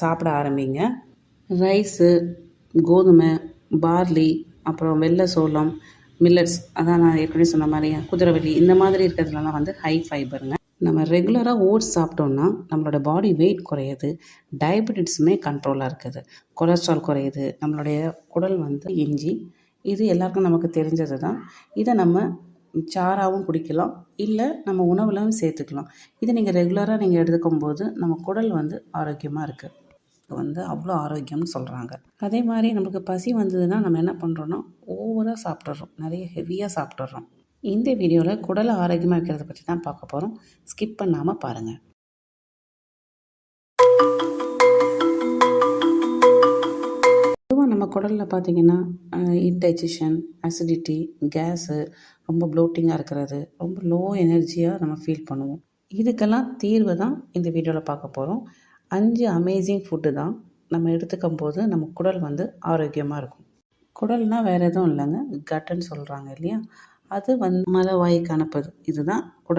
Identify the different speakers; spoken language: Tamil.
Speaker 1: சாப்பிட ஆரம்பிங்க. ரைஸு கோதுமை பார்லி அப்புறம் வெள்ளை சோளம் மில்லட்ஸ். அதான் நான் ஏற்கனவே சொன்ன மாதிரி குதிரைவலி இந்த மாதிரி இருக்கிறதுலலாம் வந்து ஹை ஃபைபருங்க நம்ம ரெகுலராக ஓட்ஸ் சாப்பிட்டோம்னா நம்மளோட பாடி வெயிட் குறையுது டயபெட்டிஸுமே கண்ட்ரோலாக இருக்குது. கொலஸ்ட்ரால் குறையுது நம்மளுடைய குடல் வந்து இஞ்சி. இது எல்லாருக்கும் நமக்கு தெரிஞ்சது தான். இதை நம்ம சாராகவும் குடிக்கலாம் இல்லை நம்ம உணவுலையும் சேர்த்துக்கலாம். இதை நீங்கள் ரெகுலராக நீங்கள் எடுத்துக்கும் போது நம்ம குடல் வந்து ஆரோக்கியமாக இருக்குது வந்து அவ்வளோ ஆரோக்கியம்னு சொல்கிறாங்க அதே மாதிரி நமக்கு பசி வந்ததுன்னா நம்ம என்ன பண்ணுறோன்னா ஓவராக சாப்பிட்றோம் நிறைய ஹெவியாக சாப்பிட்றோம் இந்த வீடியோவில் குடலை ஆரோக்கியமாக வைக்கிறத பற்றி தான் பார்க்க போகிறோம் ஸ்கிப் பண்ணாமல் பாருங்கள் பொதுவாக நம்ம குடலில் பார்த்தீங்கன்னா இன்டைஜஷன் அசிடிட்டி கேஸு ரொம்ப ப்ளோட்டிங்காக இருக்கிறது ரொம்ப லோ எனர்ஜியாக நம்ம ஃபீல் பண்ணுவோம். இதுக்கெல்லாம் தீர்வு தான் இந்த வீடியோவில் பார்க்க போகிறோம் அஞ்சு அமேசிங் ஃபுட்டு தான் நம்ம எடுத்துக்கும் போது நம்ம குடல் வந்து ஆரோக்கியமாக இருக்கும். குடல்னால் வேறு எதுவும் இல்லைங்க கட்டுன்னு சொல்கிறாங்க இல்லையா? அது வந்து மலவாய்க்கு அனுப்புது இதுதான் குடல்.